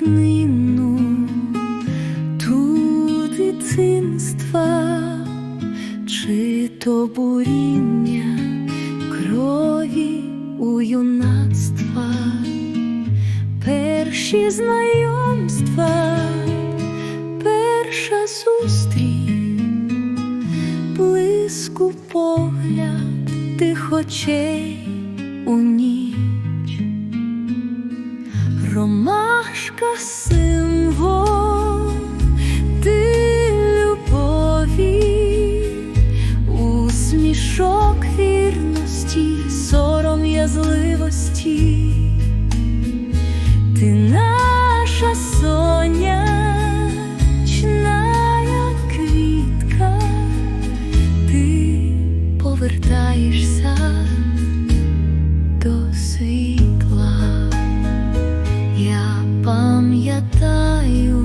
днину ту чи то буріння крові у юнацтва, перші знайомства, перша зустріч, блиску погляд тих очей у ніч. Роман ромашка символ, ти любові, усмішок вірності, сором язливості, ти たいわ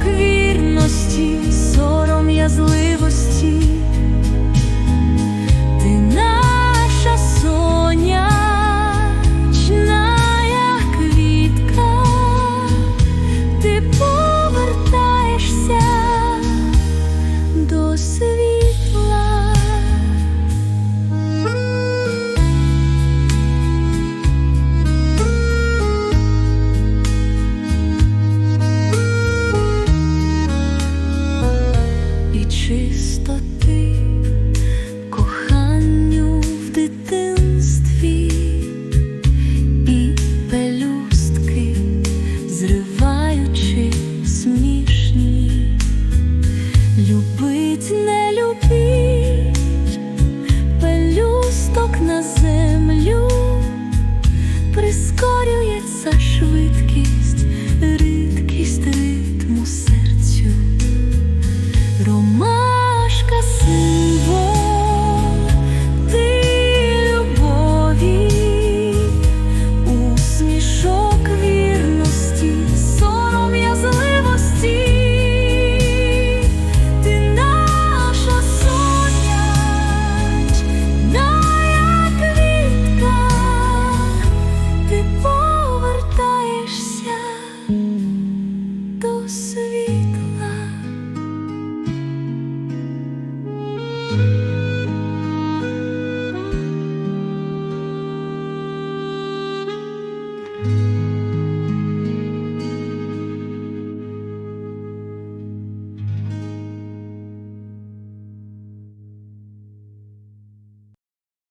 вірності, сором я.